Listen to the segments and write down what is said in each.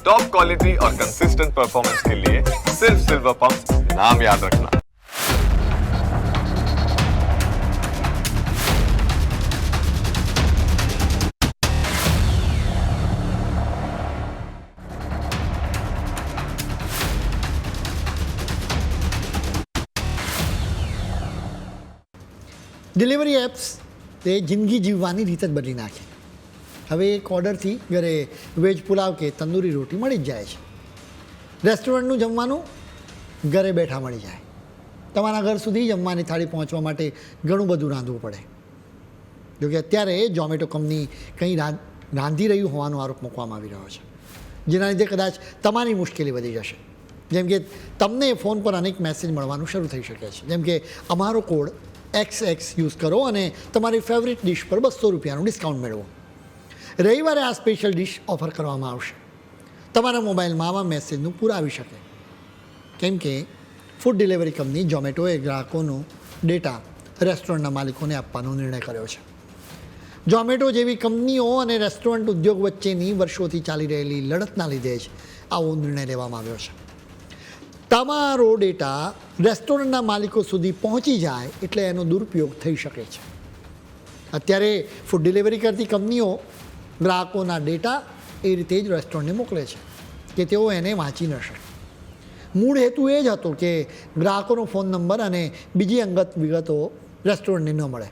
Top quality और consistent performance के लिए सिर्फ सिल्वर पंप नाम याद रखना ડિલિવરી એપ્સ તે જિંદગી જીવવાની રીત જ બદલી નાખી હવે એક ઓર્ડરથી ઘરે વેજ પુલાવ કે તંદૂરી રોટી મળી જ જાય છે. રેસ્ટોરન્ટનું જમવાનું ઘરે બેઠા મળી જાય. તમારા ઘર સુધી જમવાની થાળી પહોંચવા માટે ઘણું બધું રાંધવું પડે. જોકે અત્યારે ઝોમેટો કંપની કંઈ રાંધી રહ્યું હોવાનો આરોપ મૂકવામાં આવી રહ્યો છે. જેના લીધે કદાચ તમારી મુશ્કેલી વધી જશે. જેમ કે તમને ફોન પર અનેક મેસેજ મળવાનું શરૂ થઈ શકે છે. જેમ કે અમારો કોડ એક્સ એક્સ યુઝ કરો અને તમારી ફેવરિટ ડિશ પર બસો રૂપિયાનું ડિસ્કાઉન્ટ મેળવો. રવિવારે આ સ્પેશિયલ ડિશ ઓફર કરવામાં આવશે. તમારા મોબાઈલમાં આવા મેસેજનું પુરાવી શકે. કેમ કે ફૂડ ડિલિવરી કંપની ઝોમેટોએ ગ્રાહકોનો ડેટા રેસ્ટોરન્ટના માલિકોને આપવાનો નિર્ણય કર્યો છે. ઝોમેટો જેવી કંપનીઓ અને રેસ્ટોરન્ટ ઉદ્યોગ વચ્ચેની વર્ષોથી ચાલી રહેલી લડતના લીધે જ આવો નિર્ણય લેવામાં આવ્યો છે. તમારો ડેટા રેસ્ટોરન્ટના માલિકો સુધી પહોંચી જાય એટલે એનો દુરુપયોગ થઈ શકે છે. અત્યારે ફૂડ ડિલિવરી કરતી કંપનીઓ ગ્રાહકોના ડેટા એ રીતે જ રેસ્ટોરન્ટને મોકલે છે, કે તેઓ એને વાંચી ન શકે. મૂળ હેતુ એ જ હતો કે ગ્રાહકોનો ફોન નંબર અને બીજી અંગત વિગતો રેસ્ટોરન્ટને ન મળે.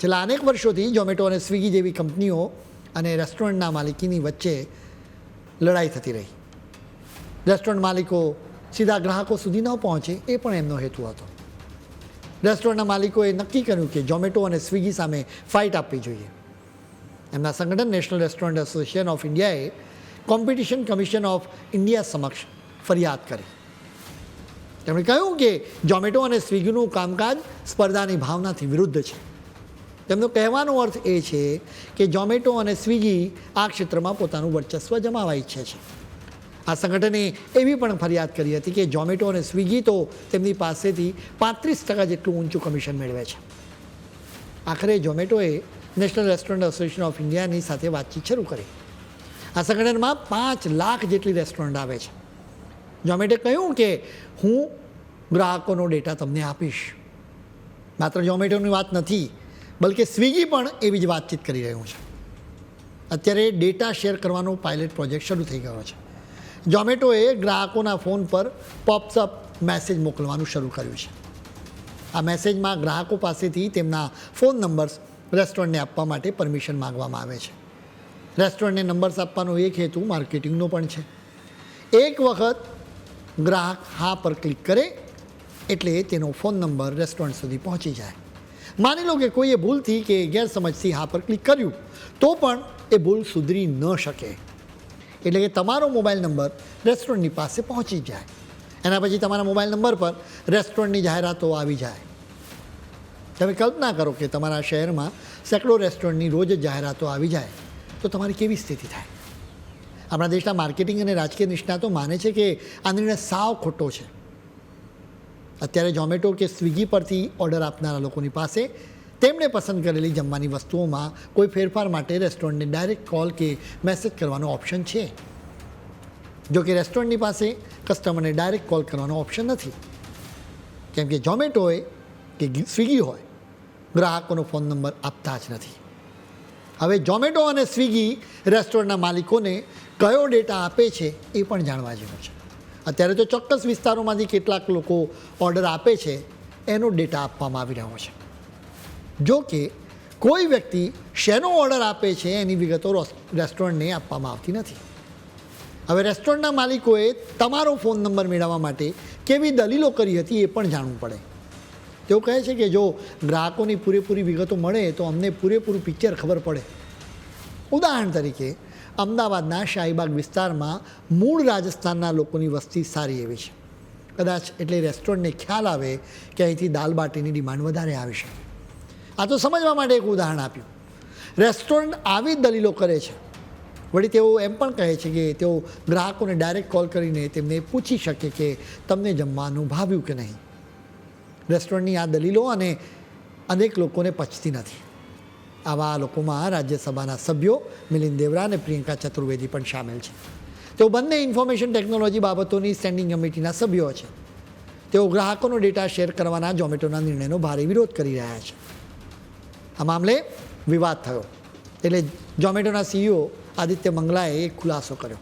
છેલ્લા અનેક વર્ષોથી ઝોમેટો અને સ્વિગી જેવી કંપનીઓ અને રેસ્ટોરન્ટના માલિકીની વચ્ચે લડાઈ થતી રહી. રેસ્ટોરન્ટ માલિકો સીધા ગ્રાહકો સુધી ન પહોંચે એ પણ એમનો હેતુ હતો. રેસ્ટોરન્ટના માલિકોએ નક્કી કર્યું કે ઝોમેટો અને સ્વિગી સામે ફાઇટ આપવી જોઈએ. એમના સંગઠન નેશનલ રેસ્ટોરન્ટ એસોસિએશન ઓફ ઇન્ડિયાએ કોમ્પિટિશન કમિશન ઓફ ઇન્ડિયા સમક્ષ ફરિયાદ કરી. તેમણે કહ્યું કે ઝોમેટો અને સ્વિગીનું કામકાજ સ્પર્ધાની ભાવનાથી વિરુદ્ધ છે. તેમનો કહેવાનો અર્થ એ છે કે ઝોમેટો અને સ્વિગી આ ક્ષેત્રમાં પોતાનું વર્ચસ્વ જમાવવા ઈચ્છે છે. આ સંગઠને એવી પણ ફરિયાદ કરી હતી કે ઝોમેટો અને સ્વિગી તો તેમની પાસેથી પાંત્રીસ ટકા જેટલું ઊંચું કમિશન મેળવે છે. આખરે ઝોમેટોએ નેશનલ રેસ્ટોરન્ટ એસોસિએશન ઓફ ઇન્ડિયાની સાથે વાતચીત શરૂ કરી. આ સંગઠનમાં પાંચ લાખ જેટલી રેસ્ટોરન્ટ આવે છે. ઝોમેટોએ કહ્યું કે, હું ગ્રાહકોનો ડેટા તમને આપીશ. માત્ર ઝોમેટોની વાત નથી, બલકે સ્વિગી પણ એવી જ વાતચીત કરી રહ્યું છે. અત્યારે ડેટા શેર કરવાનો પાયલટ પ્રોજેક્ટ શરૂ થઈ ગયો છે. ઝોમેટોએ ગ્રાહકોના ફોન પર પોપ્સઅપ મેસેજ મોકલવાનું શરૂ કર્યું છે. આ મેસેજમાં ગ્રાહકો પાસેથી તેમના ફોન નંબર્સ રેસ્ટોરન્ટને આપવા માટે પરમિશન માંગવામાં આવે છે. રેસ્ટોરન્ટને નંબર્સ આપવાનો એક હેતુ માર્કેટિંગનો પણ છે. એક વખત ગ્રાહક હા પર ક્લિક કરે એટલે તેનો ફોન નંબર રેસ્ટોરન્ટ સુધી પહોંચી જાય. માની લો કે કોઈએ ભૂલથી કે ગેરસમજથી હા પર ક્લિક કર્યું, તો પણ એ ભૂલ સુધરી ન શકે. એટલે કે તમારો મોબાઈલ નંબર રેસ્ટોરન્ટની પાસે પહોંચી જાય. એના પછી તમારા મોબાઈલ નંબર પર રેસ્ટોરન્ટની જાહેરાતો આવી જાય. તમે કલ્પના કરો કે તમારા શહેરમાં સેંકડો રેસ્ટોરન્ટની રોજ જાહેરાતો આવી જાય તો તમારી કેવી સ્થિતિ થાય? આપણા દેશના માર્કેટિંગ અને રાજકીય નિષ્ણાતો માને છે કે આ નિર્ણય સાવ ખોટો છે. અત્યારે ઝોમેટો કે સ્વિગી પરથી ઓર્ડર આપનારા લોકોની પાસે તેમણે પસંદ કરેલી જમવાની વસ્તુઓમાં કોઈ ફેરફાર માટે રેસ્ટોરન્ટને ડાયરેક્ટ કોલ કે મેસેજ કરવાનો ઓપ્શન છે. જો કે રેસ્ટોરન્ટની પાસે કસ્ટમરને ડાયરેક્ટ કોલ કરવાનો ઓપ્શન નથી. કેમ કે ઝોમેટો હોય કે સ્વિગી હોય ગ્રાહકોનો ફોન નંબર આપતા જ નથી. હવે ઝોમેટો અને સ્વિગી રેસ્ટોરન્ટના માલિકોને કયો ડેટા આપે છે એ પણ જાણવા જેવું છે. અત્યારે તો ચોક્કસ વિસ્તારોમાંથી કેટલાક લોકો ઓર્ડર આપે છે, એનો ડેટા આપવામાં આવી રહ્યો છે. જો કે, કોઈ વ્યક્તિ શેનો ઓર્ડર આપે છે એની વિગતો રોસ- રેસ્ટોરન્ટને આપવામાં આવતી નથી. હવે રેસ્ટોરન્ટના માલિકોએ તમારો ફોન નંબર મેળવવા માટે કેવી દલીલો કરી હતી એ પણ જાણવું પડે. તેઓ કહે છે કે જો ગ્રાહકોની પૂરેપૂરી વિગતો મળે તો અમને પૂરેપૂરું પિક્ચર ખબર પડે. ઉદાહરણ તરીકે, અમદાવાદના શાહીબાગ વિસ્તારમાં મૂળ રાજસ્થાનના લોકોની વસ્તી સારી એવી છે. કદાચ એટલે રેસ્ટોરન્ટને ખ્યાલ આવે કે અહીંથી દાલ બાટીની ડિમાન્ડ વધારે આવે છે. આ તો સમજવા માટે એક ઉદાહરણ આપ્યું. રેસ્ટોરન્ટ આવી જ દલીલો કરે છે. વળી તેઓ એમ પણ કહે છે કે તેઓ ગ્રાહકોને ડાયરેક્ટ કોલ કરીને તેમને પૂછી શકે કે તમને જમવાનું ભાવ્યું કે નહીં. રેસ્ટોરન્ટની આ દલીલો અને અનેક લોકોને પચતી નથી. આવા લોકોમાં રાજ્યસભાના સભ્યો મિલિંદ દેવરા અને પ્રિયંકા ચતુર્વેદી પણ સામેલ છે. તેઓ બંને ઇન્ફોર્મેશન ટેકનોલોજી બાબતોની સ્ટેન્ડિંગ કમિટીના સભ્યો છે. તેઓ ગ્રાહકોનો ડેટા શેર કરવાના ઝોમેટોના નિર્ણયનો ભારે વિરોધ કરી રહ્યા છે. આ મામલે વિવાદ થયો. એટલે ઝોમેટોના સીઈઓ આદિત્ય મંગલાએ એક ખુલાસો કર્યો.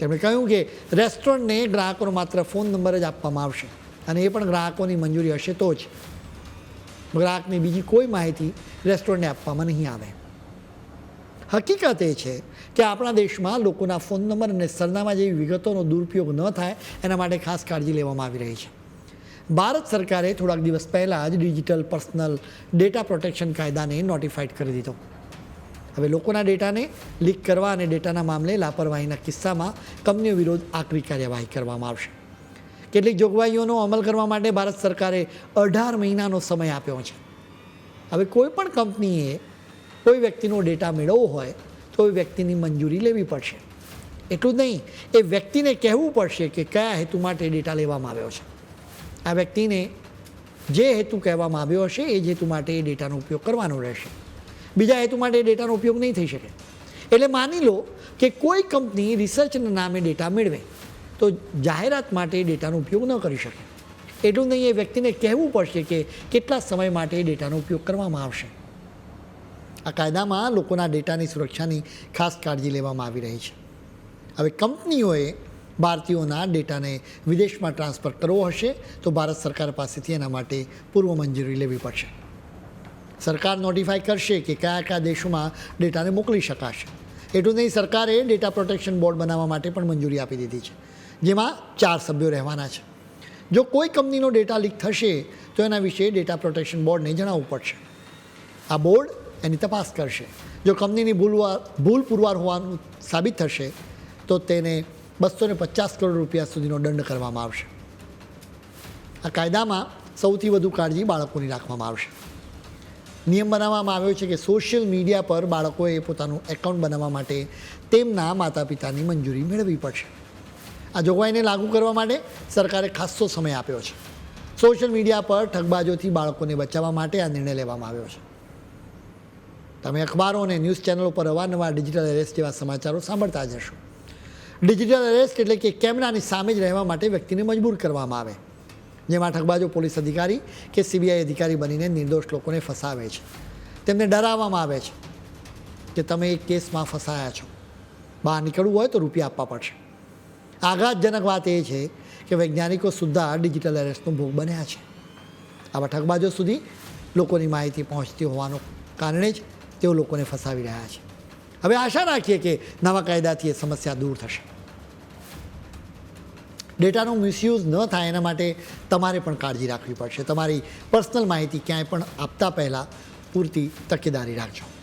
તેમણે કહ્યું કે રેસ્ટોરન્ટને ગ્રાહકોનો માત્ર ફોન નંબર જ આપવામાં આવશે. અને એ પણ ગ્રાહકોની મંજૂરી હશે તો જ. ગ્રાહકની બીજી કોઈ માહિતી રેસ્ટોરન્ટને આપવામાં નહીં આવે. હકીકત એ છે કે આપણા દેશમાં લોકોના ફોન નંબર અને સરનામા જેવી વિગતોનો દુરુપયોગ ન થાય એના માટે ખાસ કાળજી લેવામાં આવી રહી છે. ભારત સરકારે થોડાક દિવસ પહેલાં જ ડિજિટલ પર્સનલ ડેટા પ્રોટેક્શન કાયદાને નોટિફાઈડ કરી દીધો. હવે લોકોના ડેટાને લીક કરવા અને ડેટાના મામલે લાપરવાહીના કિસ્સામાં કંપનીઓ વિરોધ આકરી કાર્યવાહી કરવામાં આવશે. કેટલીક જોગવાઈઓનો અમલ કરવા માટે ભારત સરકારે અઢાર મહિનાનો સમય આપ્યો છે. હવે કોઈ પણ કંપનીએ કોઈ વ્યક્તિનો ડેટા મેળવવો હોય તો એ વ્યક્તિની મંજૂરી લેવી પડશે. એટલું જ નહીં, એ વ્યક્તિને કહેવું પડશે કે કયા હેતુ માટે ડેટા લેવામાં આવ્યો છે. આ વ્યક્તિને જે હેતુ કહેવામાં આવ્યો હશે, એ જ હેતુ માટે એ ડેટાનો ઉપયોગ કરવાનો રહેશે. બીજા હેતુ માટે એ ડેટાનો ઉપયોગ નહીં થઈ શકે. એટલે માની લો કે કોઈ કંપની રિસર્ચના નામે ડેટા મેળવે. તો જાહેરાત માટે ડેટાનો ઉપયોગ ન કરી શકે. એટલું નહીં, એ વ્યક્તિને કહેવું પડશે કે કેટલા સમય માટે ડેટાનો ઉપયોગ કરવામાં આવશે. આ કાયદામાં લોકોના ડેટાની સુરક્ષાની ખાસ કાળજી લેવામાં આવી રહી છે. હવે કંપનીઓએ ભારતીયોના ડેટાને વિદેશમાં ટ્રાન્સફર કરવો હશે તો ભારત સરકાર પાસેથી એના માટે પૂર્વ મંજૂરી લેવી પડશે. સરકાર નોટિફાઈ કરશે કે કયા કયા દેશોમાં ડેટાને મોકલી શકાશે. એટલું નહીં, સરકારે ડેટા પ્રોટેક્શન બોર્ડ બનાવવા માટે પણ મંજૂરી આપી દીધી છે. જેમાં ચાર સભ્યો રહેવાના છે. જો કોઈ કંપનીનો ડેટા લીક થશે, તો એના વિશે ડેટા પ્રોટેક્શન બોર્ડને જણાવવું પડશે. આ બોર્ડ એની તપાસ કરશે. જો કંપનીની ભૂલવા, ભૂલ પુરવાર હોવાનું સાબિત થશે, તો તેને બસો ને પચાસ કરોડ રૂપિયા સુધીનો દંડ કરવામાં આવશે. આ કાયદામાં સૌથી વધુ કાળજી બાળકોની રાખવામાં આવશે. નિયમ બનાવવામાં આવ્યો છે કે સોશિયલ મીડિયા પર બાળકોએ પોતાનું એકાઉન્ટ બનાવવા માટે તેમના માતા પિતાની મંજૂરી મેળવવી પડશે. આ જોગવાઈને લાગુ કરવા માટે સરકારે ખાસ્સો સમય આપ્યો છે. સોશિયલ મીડિયા પર ઠગબાજોથી બાળકોને બચાવવા માટે આ નિર્ણય લેવામાં આવ્યો છે. તમે અખબારો અને ન્યૂઝ ચેનલો પર અવારનવાર ડિજિટલ એરેસ્ટ જેવા સમાચારો સાંભળતા જ હશો. ડિજિટલ એરેસ્ટ એટલે કે કેમેરાની સામે જ રહેવા માટે વ્યક્તિને મજબૂર કરવામાં આવે. જેમાં ઠગબાજો પોલીસ અધિકારી કે સીબીઆઈ અધિકારી બનીને નિર્દોષ લોકોને ફસાવે છે. તેમને ડરાવવામાં આવે છે કે તમે એક કેસમાં ફસાયા છો. બહાર નીકળવું હોય તો રૂપિયા આપવા પડશે. આઘાતજનક વાત એ છે કે વૈજ્ઞાનિકો સુદ્ધા ડિજિટલ એરેસ્ટનો ભોગ બન્યા છે. આવા ઠગબાજો સુધી લોકોની માહિતી પહોંચતી હોવાનું કારણે જ તેઓ લોકોને ફસાવી રહ્યા છે. હવે આશા રાખીએ કે નવા કાયદાથી એ સમસ્યા દૂર થશે. ડેટાનો મિસયુઝ ન થાય એના માટે તમારે પણ કાળજી રાખવી પડશે. તમારી પર્સનલ માહિતી ક્યાંય પણ આપતા પહેલાં પૂરતી તકેદારી રાખજો.